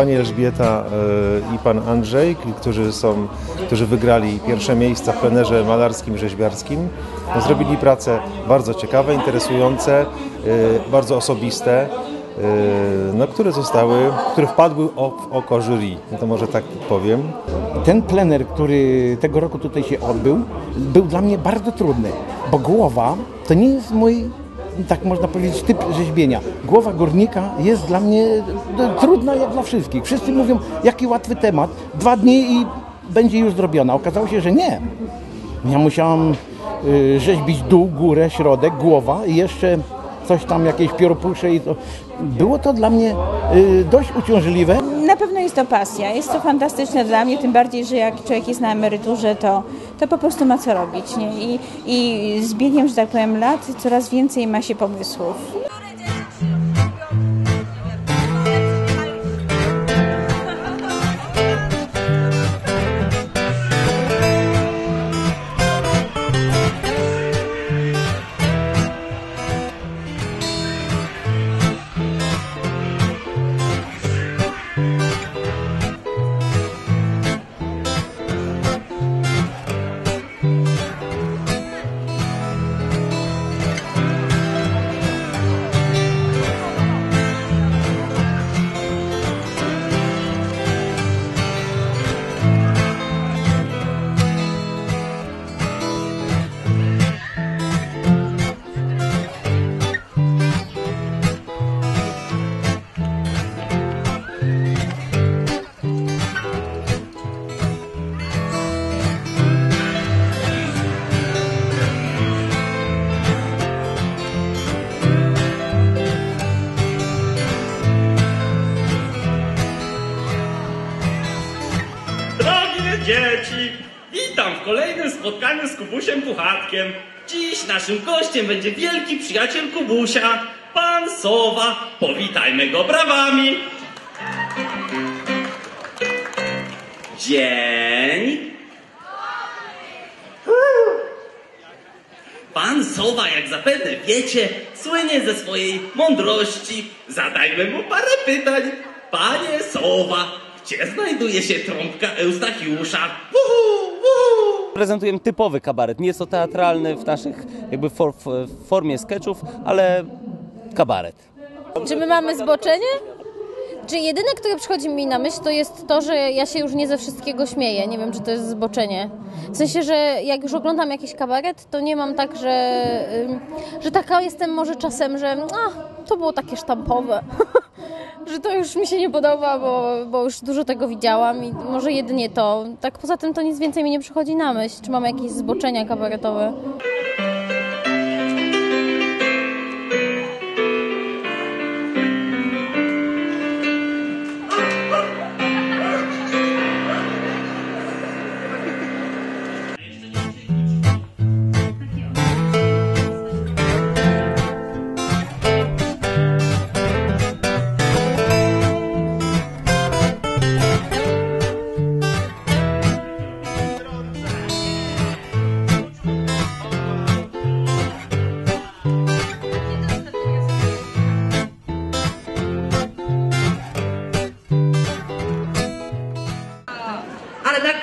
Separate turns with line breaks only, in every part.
pani Elżbieta e, i pan Andrzej, którzy, są, którzy wygrali pierwsze miejsca w plenerze malarskim, rzeźbiarskim. No, zrobili prace bardzo ciekawe, interesujące, e, bardzo osobiste, e, no, które zostały, które wpadły w oko jury. No to może tak powiem.
Ten plener, który tego roku tutaj się odbył, był dla mnie bardzo trudny, bo głowa to nie jest mój, tak można powiedzieć, typ rzeźbienia. Głowa górnika jest dla mnie no, trudna jak dla wszystkich. Wszyscy mówią, jaki łatwy temat, dwa dni i będzie już zrobiona. Okazało się, że nie. Ja musiałam y, rzeźbić dół, górę, środek, głowa i jeszcze coś tam, jakieś pióropusze i to. Było to dla mnie y, dość uciążliwe.
Na pewno jest to pasja, jest to fantastyczne dla mnie, tym bardziej, że jak człowiek jest na emeryturze, to, to po prostu ma co robić. Nie? I, I z biegiem, że tak powiem, lat coraz więcej ma się pomysłów.
Kubusiem Puchatkiem. Dziś naszym gościem będzie wielki przyjaciel Kubusia, pan Sowa. Powitajmy go brawami. Dzień. Pan Sowa, jak zapewne wiecie, słynie ze swojej mądrości. Zadajmy mu parę pytań. Panie Sowa, gdzie znajduje się trąbka Eustachiusza? Wuhu.
Prezentujemy typowy kabaret. Nie jest to teatralny w naszych jakby for, w formie sketchów, ale kabaret.
Czy my mamy zboczenie? Czy jedyne, które przychodzi mi na myśl, to jest to, że ja się już nie ze wszystkiego śmieję. Nie wiem, czy to jest zboczenie. W sensie, że jak już oglądam jakiś kabaret, to nie mam tak, że, że taka jestem może czasem, że a, to było takie sztampowe. że to już mi się nie podoba, bo, bo już dużo tego widziałam i może jedynie to. Tak poza tym to nic więcej mi nie przychodzi na myśl. Czy mamy jakieś zboczenia kabaretowe?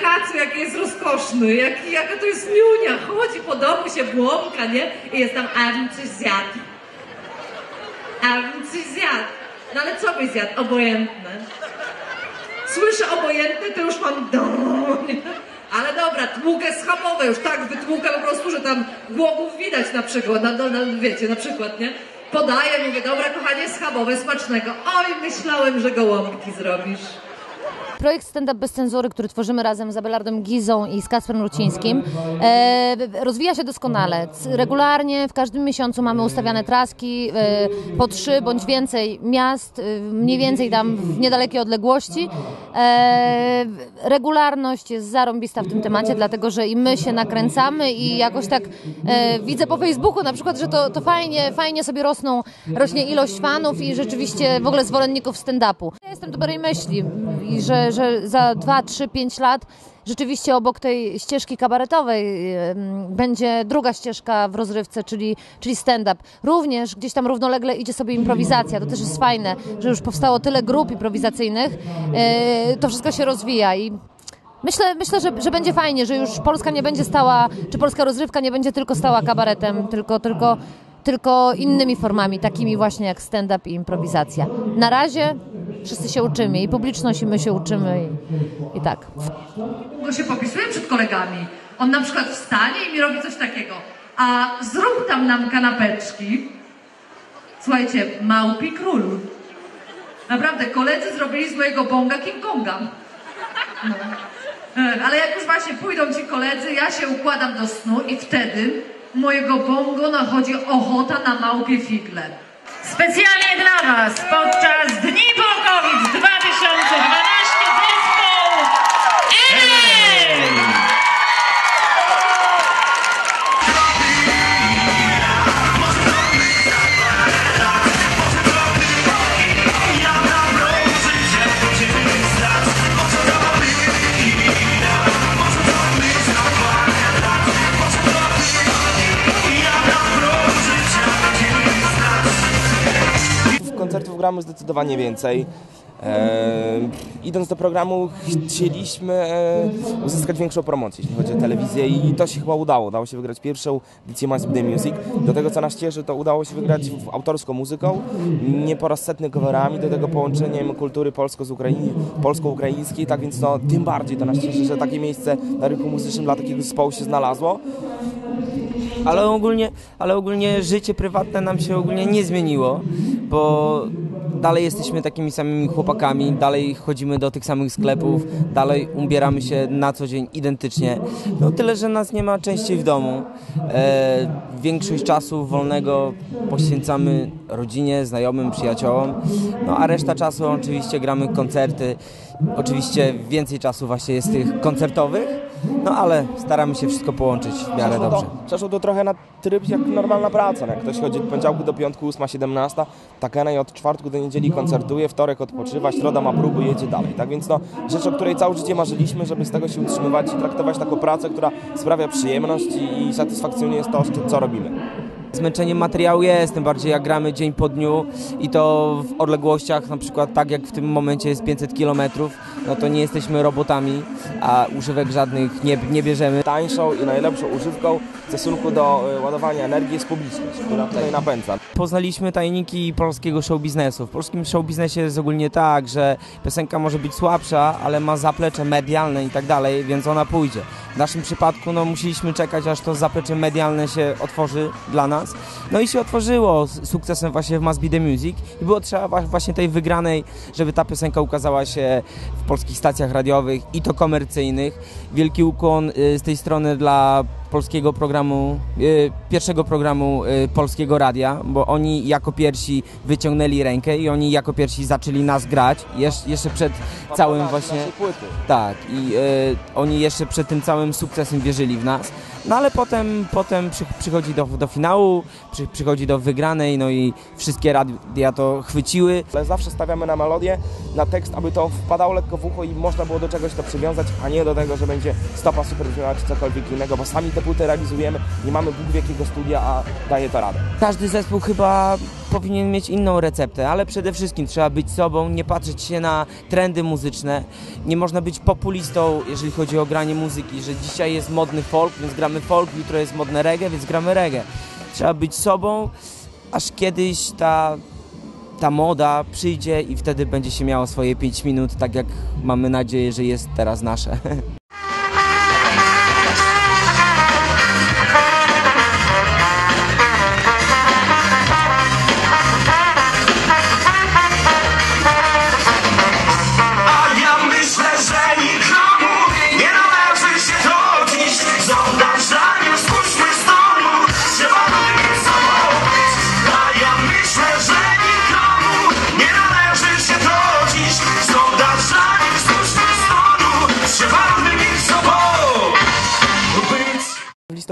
Kacu jaki jest rozkoszny, jak, jaka to jest miunia, chodzi po domu, się błąka, nie? I jest tam, a bym coś zjadł. Coś zjadł. No ale co byś zjadł? Obojętne. Słyszę obojętne, to już mam do. Ale dobra, tłukę schabowe, już tak wytłukę po prostu, że tam głogów widać na przykład, na, na, na, wiecie, na przykład, nie? Podaję, mówię, dobra kochanie, schabowe, smacznego. Oj, myślałem, że gołąbki zrobisz.
Projekt Stand Up Bez Cenzury, który tworzymy razem z Abelardem Gizą i z Kasprem Rucińskim, e, rozwija się doskonale. Regularnie w każdym miesiącu mamy ustawiane traski e, po trzy bądź więcej miast, e, mniej więcej tam w niedalekiej odległości. E, regularność jest zarąbista w tym temacie, dlatego że i my się nakręcamy i jakoś tak e, widzę po Facebooku na przykład, że to, to fajnie, fajnie sobie rosną, rośnie ilość fanów i rzeczywiście w ogóle zwolenników stand-upu. Ja jestem dobrej myśli i że, że za 2, 3, 5 lat rzeczywiście obok tej ścieżki kabaretowej będzie druga ścieżka w rozrywce, czyli, czyli stand-up. Również gdzieś tam równolegle idzie sobie improwizacja. To też jest fajne, że już powstało tyle grup improwizacyjnych. E, To wszystko się rozwija i Myślę, myślę że, że będzie fajnie, że już Polska nie będzie stała, czy polska rozrywka nie będzie tylko stała kabaretem, tylko, tylko, tylko innymi formami, takimi właśnie jak stand-up i improwizacja. Na razie wszyscy się uczymy i publiczność i my się uczymy i, i tak.
Bo się popisuję przed kolegami. On na przykład wstanie i mi robi coś takiego. A zrób tam nam kanapeczki. Słuchajcie, małpi król. Naprawdę, koledzy zrobili z mojego bonga King Konga. No. E, Ale jak już właśnie pójdą ci koledzy, ja się układam do snu i wtedy mojego bongo nachodzi ochota na małpie figle.
Specjalnie dla Was podczas Dni
gramy zdecydowanie więcej. E, idąc do programu chcieliśmy e, uzyskać większą promocję, jeśli chodzi o telewizję i to się chyba udało. Udało się wygrać pierwszą edycję Be The Music. Do tego co nas cieszy, to udało się wygrać w- autorską muzyką, nie po raz setny coverami, do tego połączeniem kultury polsko z Ukrainy, polsko-ukraińskiej, tak więc no, tym bardziej to nas cieszy, że takie miejsce na rynku muzycznym dla takiego zespołu się znalazło.
Ale ogólnie, ale ogólnie życie prywatne nam się ogólnie nie zmieniło, bo dalej jesteśmy takimi samymi chłopakami, dalej chodzimy do tych samych sklepów, dalej ubieramy się na co dzień identycznie. No tyle, że nas nie ma częściej w domu. E, większość czasu wolnego poświęcamy rodzinie, znajomym, przyjaciołom, no a reszta czasu oczywiście gramy koncerty. Oczywiście więcej czasu właśnie jest tych koncertowych, no ale staramy się wszystko połączyć w miarę
Przeszło
dobrze.
To, przeszło to trochę na tryb jak normalna praca. No Jak ktoś chodzi od poniedziałku do piątku, 8-17, tak Enej od czwartku do niedzieli koncertuje, wtorek odpoczywa, środa ma próby, jedzie dalej. Tak więc no, rzecz, o której całe życie marzyliśmy, żeby z tego się utrzymywać i traktować taką pracę, która sprawia przyjemność i, i satysfakcjonuje to, co robimy.
Zmęczeniem materiału jest, tym bardziej jak gramy dzień po dniu i to w odległościach, na przykład tak jak w tym momencie jest 500 km, no to nie jesteśmy robotami, a używek żadnych nie, nie bierzemy.
Tańszą i najlepszą używką w stosunku do y, ładowania energii jest publiczność, która tutaj napędza.
Poznaliśmy tajniki polskiego show biznesu. W polskim show biznesie jest ogólnie tak, że piosenka może być słabsza, ale ma zaplecze medialne i tak dalej, więc ona pójdzie. W naszym przypadku no, musieliśmy czekać, aż to zaplecze medialne się otworzy dla nas. No i się otworzyło z sukcesem właśnie w Must Be The Music i było trzeba właśnie tej wygranej, żeby ta piosenka ukazała się w polskich stacjach radiowych i to komercyjnych. Wielki ukłon y, z tej strony dla polskiego programu, y, pierwszego programu y, polskiego radia, bo oni jako pierwsi wyciągnęli rękę i oni jako pierwsi zaczęli nas grać, jesz, jeszcze przed całym właśnie... Tak, i oni jeszcze przed tym całym sukcesem wierzyli w nas. No ale potem, potem przy, przychodzi do, do finału, przy, przychodzi do wygranej, no i wszystkie radia to chwyciły.
Ale zawsze stawiamy na melodię, na tekst, aby to wpadało lekko w ucho i można było do czegoś to przywiązać, a nie do tego, że będzie stopa super brzmiała czy cokolwiek innego, bo sami te płyty realizujemy, nie mamy Bóg wielkiego studia, a daje to radę.
Każdy zespół chyba powinien mieć inną receptę, ale przede wszystkim trzeba być sobą, nie patrzeć się na trendy muzyczne. Nie można być populistą, jeżeli chodzi o granie muzyki, że dzisiaj jest modny folk, więc gramy folk, jutro jest modne reggae, więc gramy reggae. Trzeba być sobą, aż kiedyś ta, ta moda przyjdzie i wtedy będzie się miało swoje 5 minut, tak jak mamy nadzieję, że jest teraz nasze.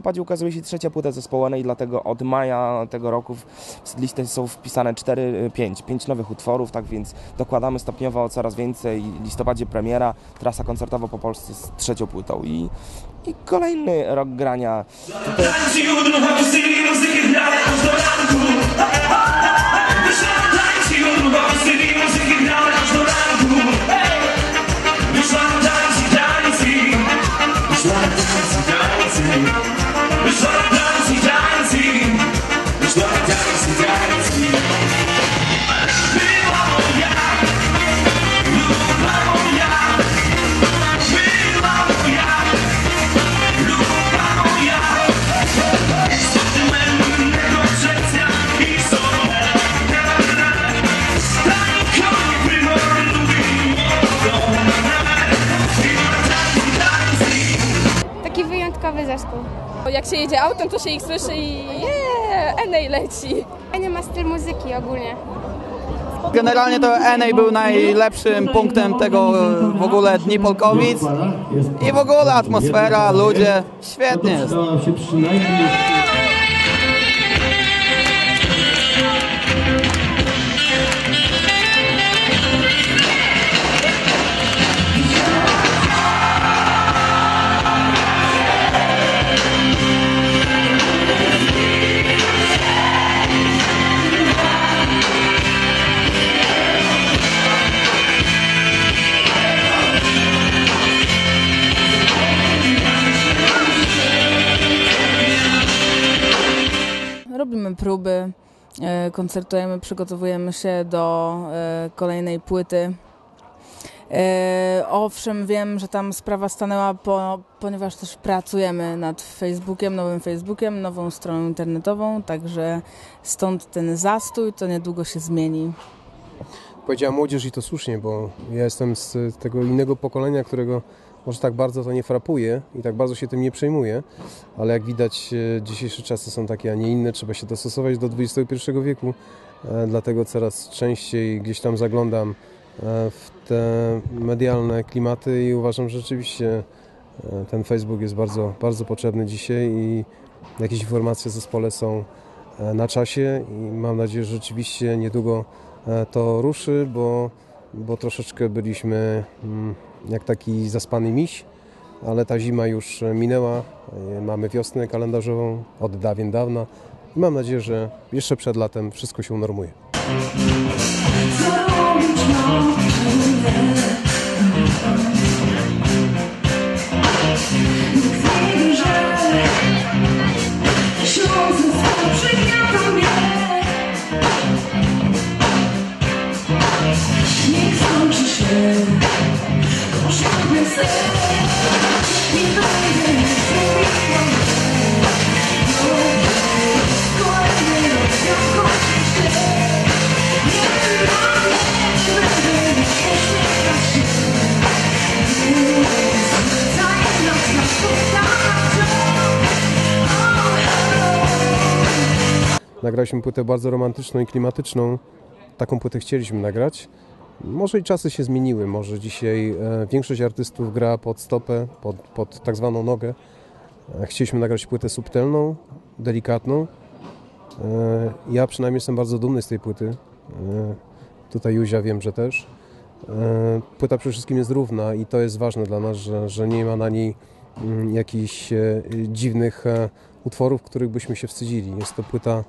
listopadzie ukazuje się trzecia płyta zespołu i dlatego od maja tego roku w listę są wpisane 4, 5, 5 nowych utworów, tak więc dokładamy stopniowo coraz więcej. W listopadzie premiera, trasa koncertowa po Polsce z trzecią płytą i, i kolejny rok grania. Tutaj
Jak się jedzie autem, to się ich słyszy i yeah, Enej leci. Fajny ma styl muzyki ogólnie.
Generalnie to Enej był najlepszym punktem tego e, w ogóle Dni Polkowic i w ogóle atmosfera, ludzie, świetnie jest.
Koncertujemy, przygotowujemy się do e, kolejnej płyty. E, Owszem, wiem, że tam sprawa stanęła, po, ponieważ też pracujemy nad Facebookiem, nowym Facebookiem, nową stroną internetową, także stąd ten zastój, to niedługo się zmieni.
Powiedziała młodzież i to słusznie, bo ja jestem z tego innego pokolenia, którego może tak bardzo to nie frapuje i tak bardzo się tym nie przejmuje, ale jak widać e, dzisiejsze czasy są takie, a nie inne, trzeba się dostosować do XXI wieku, e, dlatego coraz częściej gdzieś tam zaglądam e, w te medialne klimaty i uważam, że rzeczywiście ten Facebook jest bardzo, bardzo potrzebny dzisiaj i jakieś informacje o zespole są na czasie i mam nadzieję, że rzeczywiście niedługo to ruszy, bo, bo troszeczkę byliśmy mm, jak taki zaspany miś, ale ta zima już minęła, e, mamy wiosnę kalendarzową od dawien dawna mam nadzieję, że jeszcze przed latem wszystko się unormuje.
Niech
Nagraliśmy płytę bardzo romantyczną i klimatyczną. Taką płytę chcieliśmy nagrać. Może i czasy się zmieniły. Może dzisiaj e, większość artystów gra pod stopę, pod, pod tak zwaną nogę. E, chcieliśmy nagrać płytę subtelną, delikatną. E, ja przynajmniej jestem bardzo dumny z tej płyty. Tutaj Józia wiem, że też. Płyta przede wszystkim jest równa i to jest ważne dla nas, że, że nie ma na niej mm, jakichś dziwnych utworów, których byśmy się wstydzili. Jest to płyta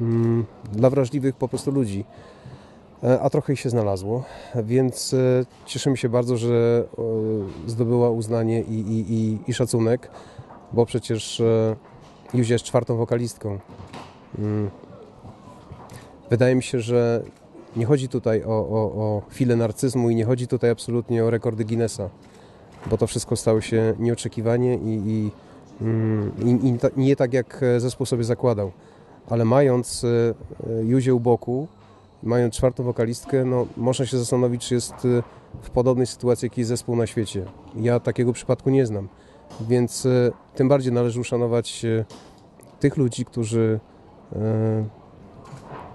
mm, dla wrażliwych po prostu ludzi. E, A trochę ich się znalazło, więc e, cieszymy się bardzo, że e, zdobyła uznanie i, i, i, i szacunek, bo przecież Józia jest czwartą wokalistką. Mm. Wydaje mi się, że nie chodzi tutaj o, o, o chwilę narcyzmu i nie chodzi tutaj absolutnie o rekordy Guinnessa, bo to wszystko stało się nieoczekiwanie i, i, mm, i, i nie tak jak zespół sobie zakładał. Ale mając Józię u boku, mając czwartą wokalistkę, no, można się zastanowić, czy jest e, w podobnej sytuacji jakiś zespół na świecie. Ja takiego przypadku nie znam, więc e, tym bardziej należy uszanować e, tych ludzi, którzy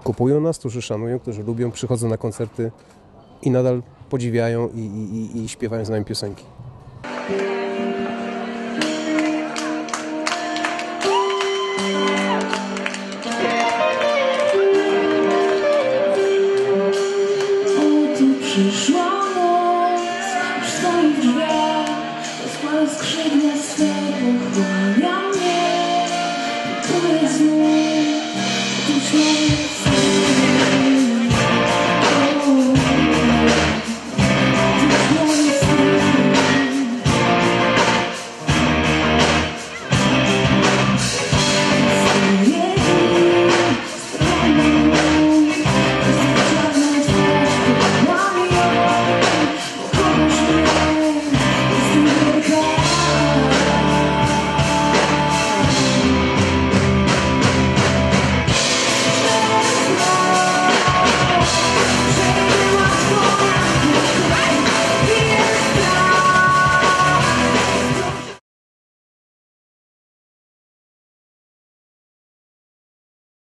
kupują nas, którzy szanują, którzy lubią, przychodzą na koncerty i nadal podziwiają i, i, i śpiewają z nami piosenki.